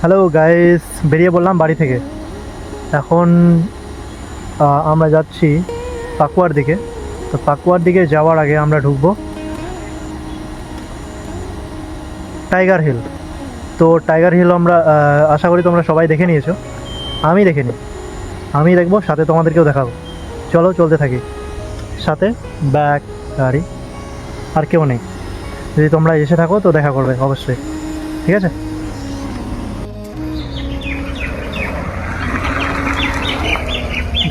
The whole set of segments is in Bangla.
হ্যালো গাইস বেরিয়ে বললাম বাড়ি থেকে। এখন আমরা যাচ্ছি পাকুয়ার দিকে। তো পাকুয়ার দিকে যাওয়ার আগে আমরা ঢুকবো টাইগার হিল। তো টাইগার হিল আমরা আশা করি তোমরা সবাই দেখে নিয়েছো। আমি দেখিনি আমি দেখব, সাথে তোমাদেরকেও দেখাবো। চলো, চলতে থাকি। সাথে ব্যাগ গাড়ি। আর কেউ নেই। যদি তোমরা এসে থাকো, তো দেখা করবে, অবশ্যই। ঠিক আছে?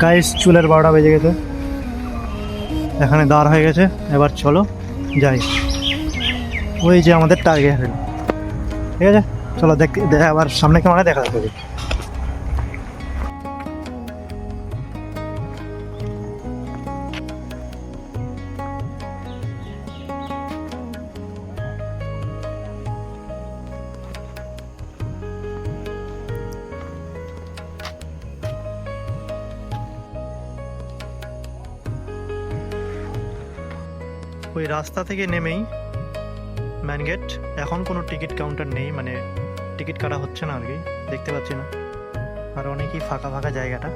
গাইস চুলের বারোটা বেজে গেছে। এখানে দাঁড় হয়ে গেছে। এবার চলো যাই। ওই যে আমাদের টার্গেট ঠিক আছে? চলো দেখ আবার সামনে কেমন দেখা যাবে ওই রাস্তা থেকে নেমেই ম্যান গেট এখন কোনো টিকিট কাউন্টার নেই মানে টিকিট কাটা হচ্ছে না আর কি দেখতে পাচ্ছি না। আর অনেকই ফাঁকা ফাঁকা জায়গাটা।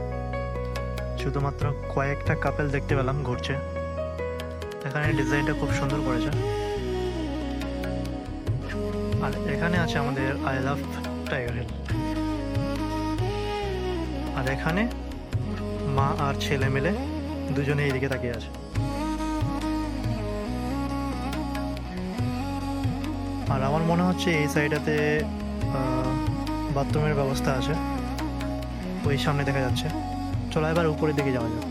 শুধুমাত্র কয়েকটা কাপেল দেখতে পেলাম ঘুরছে। এখানে ডিজাইনটা খুব সুন্দর করেছে। আর এখানে আছে আমাদের আই লাভ টাইগার হিল আর এখানে মা আর ছেলে মিলে দুজনে এইদিকে তাকিয়ে আছে। আর আমার মনে হচ্ছে এই সাইডটাতে বাথরুমের ব্যবস্থা আছে। ওই সামনে দেখা যাচ্ছে। চলো এবার উপরের দিকে যাওয়া যাক।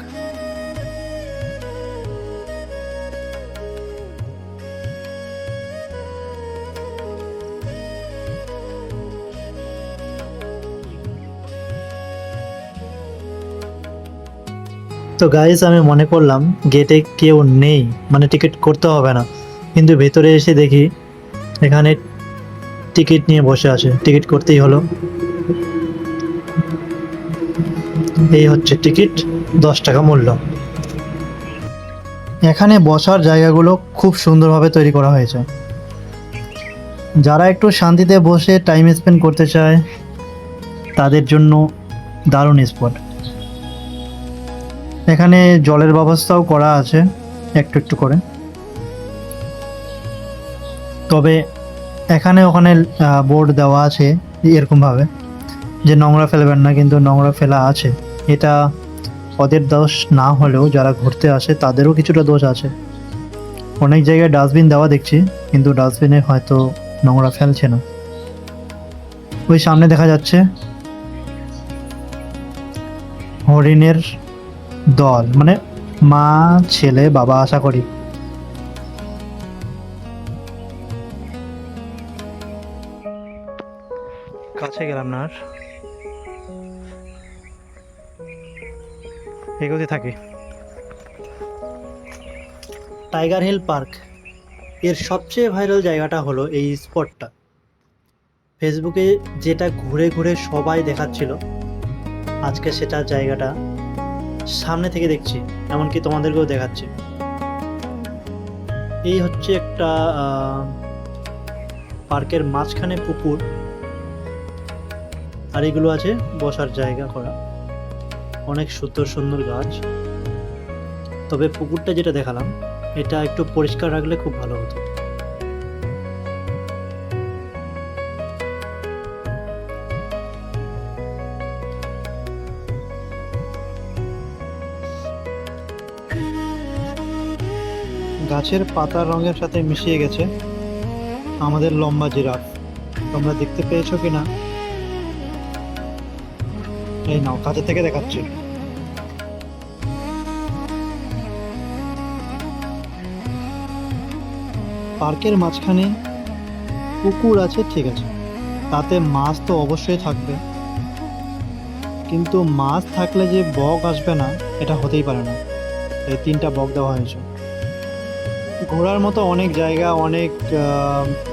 তো গাইজ আমি মনে করলাম গেটে কেউ নেই। মানে টিকিট করতে হবে না। কিন্তু ভেতরে এসে দেখি এখানে টিকিট নিয়ে বসে আছে। টিকিট করতেই হলো। এই হচ্ছে টিকিট, দশ টাকা মূল্য। এখানে বসার জায়গাগুলো খুব সুন্দরভাবে তৈরি করা হয়েছে। যারা একটু শান্তিতে বসে টাইম স্পেন্ড করতে চায়, তাদের জন্য দারুণ স্পট এখানে জলের ব্যবস্থাও করা আছে, একটু একটু করে। তবে এখানে ওখানে বোর্ড দেওয়া আছে এরকমভাবে যে নোংরা ফেলবেন না, কিন্তু নোংরা ফেলা আছে। এটা ওদের দোষ না হলেও যারা ঘুরতে আসে তাদেরও কিছুটা দোষ আছে। অনেক জায়গায় ডাস্টবিন দেওয়া দেখছি, কিন্তু ডাস্টবিনে হয়তো নোংরা ফেলছে না। ওই সামনে দেখা যাচ্ছে হরিণের দল মানে মা, ছেলে, বাবা, আশা করি। কাছে গেলাম না আর? এগোতে থাকি। Tiger Hill park. এর সবচেয়ে ভাইরাল জায়গাটা হলো এই স্পটটা। ফেসবুকে যেটা ঘুরে ঘুরে সবাই দেখাচ্ছিল, আজকে সেটা জায়গাটা সামনে থেকে দেখছি, এমনকি তোমাদেরকেও দেখাচ্ছি। এই হচ্ছে একটা পার্কের মাঝখানে পুকুর। আর এগুলো আছে, বসার জায়গা করা। অনেক সুন্দর সুন্দর গাছ। তবে পুকুরটা যেটা দেখালাম, এটা একটু পরিষ্কার রাখলে খুব ভালো হতো। গাছের পাতার রঙের সাথে মিশিয়ে গেছে আমাদের লম্বা জিরাফ। তোমরা দেখতে পেয়েছ কিনা? এই নাও কাছে থেকে দেখাচ্ছি। পার্কের মাঝখানে পুকুর আছে, ঠিক আছে। তাতে মাছ তো অবশ্যই থাকবে। কিন্তু মাছ থাকলে যে বক আসবে না, এটা হতেই পারে না। এই তিনটা বক দেওয়া হয়েছে। ঘোরার মতো অনেক জায়গা, অনেক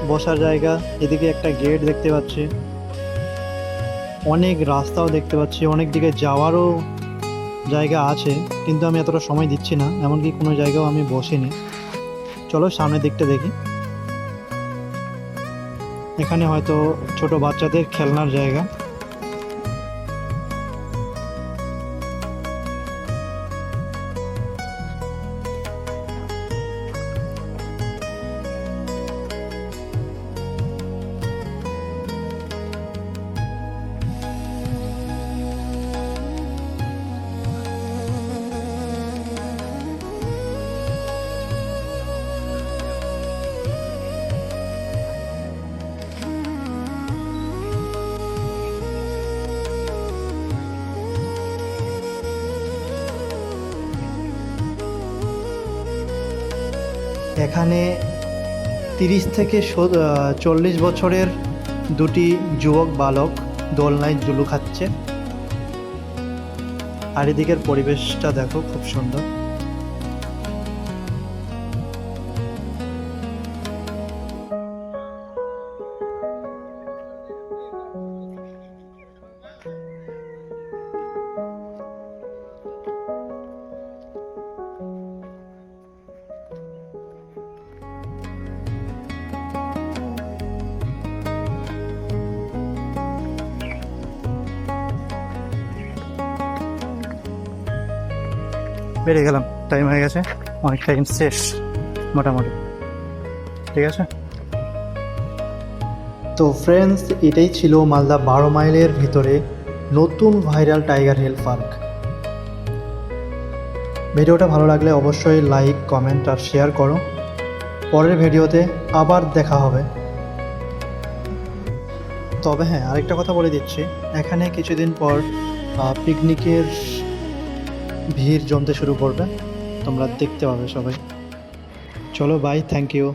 বসার জায়গা। এদিকে একটা গেট দেখতে পাচ্ছি। অনেক রাস্তাও দেখতে পাচ্ছি, অনেক দিকে যাওয়ারও জায়গা আছে, কিন্তু আমি এতটা সময় দিচ্ছি না, এমনকি কোনো জায়গাও আমি বসিনি। চলো সামনের দিকটা দেখি। এখানে হয়তো ছোট বাচ্চাদের খেলনার জায়গা। এখানে তিরিশ থেকে চল্লিশ বছরের দুটি যুবক, বালক দোলনায় জুলু খাচ্ছে। আর এদিকের পরিবেশটা দেখো, খুব সুন্দর। বেরিয়ে গেলাম। টাইম হয়ে গেছে। অনেক টাইম শেষ, মোটামুটি। ঠিক আছে? তো ফ্রেন্ডস এটাই ছিল মালদা বারো মাইলের ভিতরে নতুন ভাইরাল টাইগার হিল পার্ক ভিডিওটা ভালো লাগলে অবশ্যই লাইক কমেন্ট আর শেয়ার করো। পরের ভিডিওতে আবার দেখা হবে। তবে হ্যাঁ আরেকটা কথা বলে দিচ্ছি। এখানে কিছুদিন পর পিকনিকের ভিড় জমতে শুরু করবে। তোমরা দেখতে পাবে সবাই। চলো বাই থ্যাংক ইউ